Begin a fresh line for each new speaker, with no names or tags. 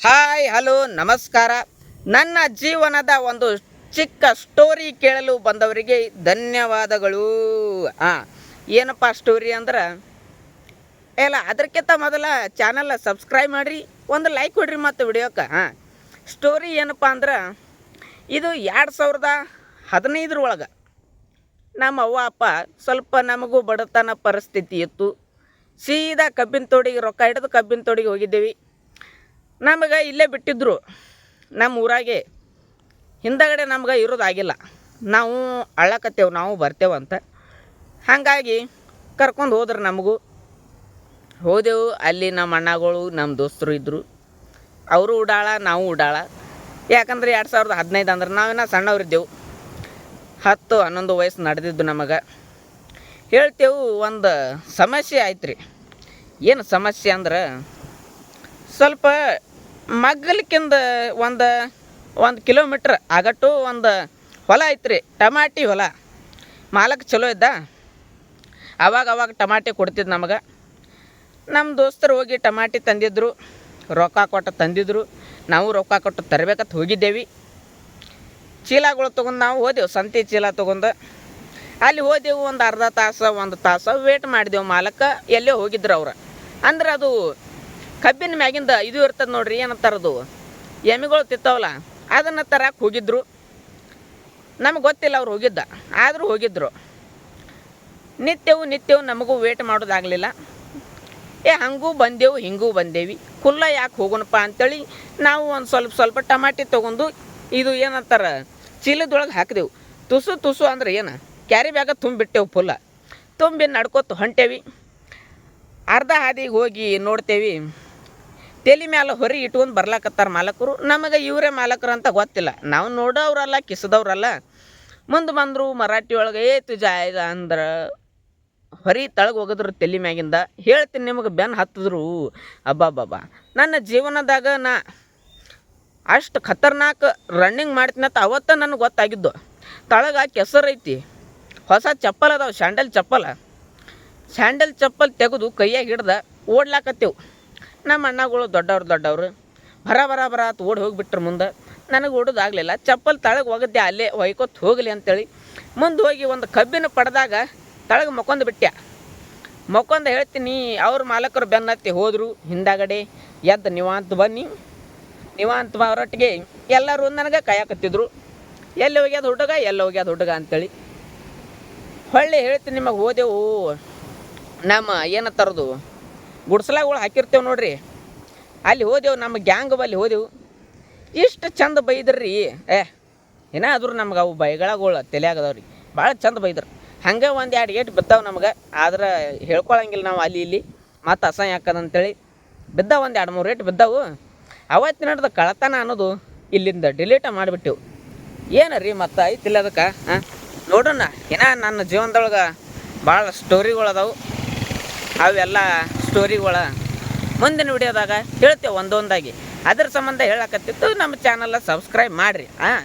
Hi, hello, ನಮಸ್ಕಾರ. ನನ್ನ ಜೀವನದ ಒಂದು ಚಿಕ್ಕ ಸ್ಟೋರಿ ಕೇಳಲು ಬಂದವರಿಗೆ ಧನ್ಯವಾದಗಳು. ಹಾಂ ಏನಪ್ಪ ಸ್ಟೋರಿ ಅಂದ್ರೆ, ಎಲ್ಲ ಅದಕ್ಕಿಂತ ಮೊದಲ ಚಾನಲ್ ಸಬ್ಸ್ಕ್ರೈಬ್ ಮಾಡಿರಿ, ಒಂದು ಲೈಕ್ ಕೊಡ್ರಿ ಮತ್ತು ವಿಡಿಯೋಕ್ಕೆ ಹಾಂ ಸ್ಟೋರಿ ಏನಪ್ಪ ಅಂದ್ರೆ, ಇದು ಎರಡು ಸಾವಿರದ ಹದಿನೈದರೊಳಗೆ ನಮ್ಮ ಅವ್ವ, ಅಪ್ಪ ಸ್ವಲ್ಪ ನಮಗೂ ಬಡತನ ಪರಿಸ್ಥಿತಿ ಇತ್ತು. ಸೀದಾ ಕಬ್ಬಿನ ತೋಡಿಗೆ, ರೊಕ್ಕ ಹಿಡಿದು ಕಬ್ಬಿನ ತೋಡಿಗೆ ಹೋಗಿದ್ದೇವೆ. ನಮಗೆ ಇಲ್ಲೇ ಬಿಟ್ಟಿದ್ರು ನಮ್ಮ ಊರಾಗೆ, ಹಿಂದಗಡೆ ನಮ್ಗೆ ಇರೋದಾಗಿಲ್ಲ ನಾವು ಅಳ್ಳಕತ್ತೇವೆ, ನಾವು ಬರ್ತೇವಂತ ಹಾಗಾಗಿ ಕರ್ಕೊಂಡು ಹೋದ್ರು ನಮಗೂ. ಹೋದೆವು, ಅಲ್ಲಿ ನಮ್ಮ ಅಣ್ಣಗಳು ನಮ್ಮ ದೋಸ್ತರು ಇದ್ದರು ಅವರು ಉಡಾಳ, ನಾವು ಉಡಾಳ. ಯಾಕಂದ್ರೆ ಎರಡು ಸಾವಿರದ ಹದಿನೈದು ಅಂದ್ರೆ ನಾವೇನ ಸಣ್ಣವರಿದ್ದೆವು ಹತ್ತು, ಹನ್ನೊಂದು ವಯಸ್ಸು ನಡೆದಿದ್ದು ನಮಗೆ. ಹೇಳ್ತೇವು, ಒಂದು ಸಮಸ್ಯೆ ಆಯ್ತು ರೀ ಏನು ಸಮಸ್ಯೆ ಅಂದ್ರೆ ಸ್ವಲ್ಪ ಮಗ್ಗಲಿಕ್ಕಿಂದ ಒಂದು ಒಂದು ಕಿಲೋಮೀಟ್ರ್ ಆಗಟ್ಟು ಒಂದು ಹೊಲ ಐತ್ರಿ. ಟಮಾಟಿ ಹೊಲ. ಮಾಲಕ್ ಚಲೋ ಇದ್ದ. ಅವಾಗ ಅವಾಗ ಟಮಾಟಿ ಕೊಡ್ತಿದ್ದು ನಮಗೆ. ನಮ್ಮ ದೋಸ್ತರು ಹೋಗಿ ಟಮಾಟಿ ತಂದಿದ್ದರು ರೊಕ್ಕ ಕೊಟ್ಟು ತಂದಿದ್ದರು ನಾವು ರೊಕ್ಕ ಕೊಟ್ಟು ತರಬೇಕಂತ ಹೋಗಿದ್ದೇವೆ. ಚೀಲಗಳು ತೊಗೊಂಡು ನಾವು ಹೋದೆವು, ಸಂತೆ ಚೀಲ ತೊಗೊಂಡು. ಅಲ್ಲಿ ಹೋದೆವು ಒಂದು ಅರ್ಧ ತಾಸು, ಒಂದು ತಾಸು ವೇಟ್ ಮಾಡಿದೆವು ಮಾಲಕ್ಕ ಎಲ್ಲೇ ಹೋಗಿದ್ರು ಅವ್ರು. ಅಂದ್ರೆ ಅದು ಕಬ್ಬಿನ ಮ್ಯಾಗಿಂದ ಇದು ಇರ್ತದೆ ನೋಡ್ರಿ ಏನಂತಾರದು ಎಮ್ಮಿಗಳು ತಿತ್ತವಲ್ಲ ಅದನ್ನು ತರಕ್ಕೆ ಹೋಗಿದ್ರು. ನಮಗೆ ಗೊತ್ತಿಲ್ಲ ಅವ್ರು ಹೋಗಿದ್ದ, ಆದರೂ ಹೋಗಿದ್ರು. ನಿತ್ಯವು ನಿತ್ಯವು ನಮಗೂ ವೇಟ್ ಮಾಡೋದಾಗಲಿಲ್ಲ. ಏ, ಹಂಗೂ ಬಂದೆವು, ಹಿಂಗೂ ಬಂದೇವಿ. ಕುಲ್ಲ ಯಾಕೆ ಹೋಗೋಣಪ್ಪ ಅಂತೇಳಿ ನಾವು ಒಂದು ಸ್ವಲ್ಪ ಸ್ವಲ್ಪ ಟಮಾಟಿ ತೊಗೊಂಡು ಇದು ಏನಂತಾರ ಚೀಲದೊಳಗೆ ಹಾಕಿದೆವು. ತುಸು ತುಸು ಅಂದ್ರೆ ಏನು, ಕ್ಯಾರಿ ಬ್ಯಾಗ ತುಂಬಿಟ್ಟೆವು ಫುಲ್ಲ ತುಂಬಿ ನಡ್ಕೊತ ಹೊಂಟೇವಿ. ಅರ್ಧ ಹಾದಿಗೆ ಹೋಗಿ ನೋಡ್ತೇವಿ. ತಲೆ ಮ್ಯಾಲ ಹೊರಿ ಇಟ್ಕೊಂಡು ಬರ್ಲಾಕತ್ತಾರ ಮಾಲಕರು. ನಮಗೆ ಇವರೇ ಮಾಲಕರು ಅಂತ ಗೊತ್ತಿಲ್ಲ. ನಾವು ನೋಡೋವ್ರಲ್ಲ, ಕಿಸದವ್ರಲ್ಲ. ಮುಂದೆ ಬಂದರು ಮರಾಠಿ ಒಳಗೆ ಏತು ಜಾಯ್ದ ಅಂದ್ರೆ ಹೊರಿ ತಳಗೆ ಹೋಗಿದ್ರು ತಲೆ ಮ್ಯಾಗಿಂದ. ಹೇಳ್ತೀನಿ ನಿಮಗೆ ಬೆನ್ನು ಹತ್ತಿದ್ರು. ಅಬ್ಬಬ್ಬಬ್ಬ. ನನ್ನ ಜೀವನದಾಗ ನಾ ಅಷ್ಟು ಖತರ್ನಾಕ್ ರನ್ನಿಂಗ್ ಮಾಡ್ತೀನಂತ ಅವತ್ತ ನನಗೆ ಗೊತ್ತಾಗಿದ್ದು. ತಳಗ ಕೆಸರು ಐತಿ. ಹೊಸ ಚಪ್ಪಲ್ ಅದಾವೆ, ಸ್ಯಾಂಡಲ್ ಚಪ್ಪಲ. ಸ್ಯಾಂಡಲ್ ಚಪ್ಪಲ್ ತೆಗೆದು ಕೈಯಾಗಿ ಹಿಡ್ದ ಓಡ್ಲಾಕತ್ತೇವು. ನಮ್ಮ ಅಣ್ಣಗಳು ದೊಡ್ಡವ್ರು ದೊಡ್ಡವರು. ಬರ ಬರ ಬರ ಅಂತ ಓಡಿ ಹೋಗಿಬಿಟ್ರು ಮುಂದೆ. ನನಗೆ ಓಡೋದಾಗಲಿಲ್ಲ ಚಪ್ಪಲ್ ತಳಗೆ ಒಗದ್ದೆ ಅಲ್ಲೇ ಒಯ್ಕೊತ್ ಹೋಗಲಿ ಅಂತೇಳಿ. ಮುಂದೆ ಹೋಗಿ ಒಂದು ಕಬ್ಬಿನ ಪಡೆದಾಗ ತಳಗೆ ಮಕ್ಕೊಂದು ಬಿಟ್ಟೆ ಮಕ್ಕೊಂದು ಹೇಳ್ತೀನಿ, ಅವ್ರ ಮಾಲಕರು ಬೆನ್ನತ್ತಿ ಹೋದರು ಹಿಂದಾಗಡೆ. ಎದ್ದು ನಿವಾಂತ ಬನ್ನಿ. ನಿವಾಂತ ಬರೋಟ್ಟಿಗೆ ಎಲ್ಲರೂ ನನಗೆ ಕಾಯಕತ್ತಿದ್ರು. ಎಲ್ಲಿ ಹೋಗ್ಯದ ಹುಡುಗ, ಎಲ್ಲಿ ಹೋಗ್ಯದ ಹುಡುಗ ಅಂತೇಳಿ. ಹೊಳ್ಳಿ ಹೇಳ್ತೀನಿ ನಿಮಗೆ ಓದೆವು ನಮ್ಮ ಏನತ್ತರದು ಗುಡ್ಸಲಾಗಳು ಹಾಕಿರ್ತೇವೆ ನೋಡ್ರಿ. ಅಲ್ಲಿ ಹೋದೆವು, ನಮ್ಮ ಗ್ಯಾಂಗ್ ಬಲ್ಲಿ ಹೋದೆವು. ಇಷ್ಟು ಚಂದ ಬೈದ್ರಿ. ಏ, ಏನಾದರೂ ನಮ್ಗೆ ಅವು ಬೈಗಳಗಳು ತಲೆಯಾಗದವ್ರಿ ಭಾಳ ಚಂದ ಬೈದ್ರು. ಹಂಗೆ ಒಂದು ಎರಡು ಏಟು ಬಿದ್ದಾವೆ ನಮ್ಗೆ. ಆದ್ರೆ ಹೇಳ್ಕೊಳಂಗಿಲ್ಲ ನಾವು ಅಲ್ಲಿ ಇಲ್ಲಿ. ಮತ್ತು ಅಸಹ್ಯ ಹಾಕದಂತೇಳಿ ಬಿದ್ದಾವ ಒಂದು ಎರಡು ಮೂರು ರೇಟ್ ಬಿದ್ದಾವು. ಅವತ್ತು ನಡೆದ ಕಳತನ ಅನ್ನೋದು ಇಲ್ಲಿಂದ ಡಿಲೀಟ ಮಾಡಿಬಿಟ್ಟೆವು. ಏನು ರೀ ಮತ್ತು ಐತಿಲ್ಲ ಅದಕ್ಕೆ ಹಾಂ ನೋಡೋಣ. ಏನ ನನ್ನ ಜೀವನದೊಳಗೆ ಭಾಳ ಸ್ಟೋರಿಗಳು ಅದಾವು. ಅವೆಲ್ಲ ಸ್ಟೋರಿಗಳ ಮುಂದಿನ ವಿಡಿಯೋದಾಗ ಹೇಳ್ತೇವೆ ಒಂದೊಂದಾಗಿ. ಅದ್ರ ಸಂಬಂಧ ಹೇಳಕತ್ತಿತ್ತು ನಮ್ಮ ಚಾನಲ್ ಸಬ್ಸ್ಕ್ರೈಬ್ ಮಾಡಿರಿ ಹಾಂ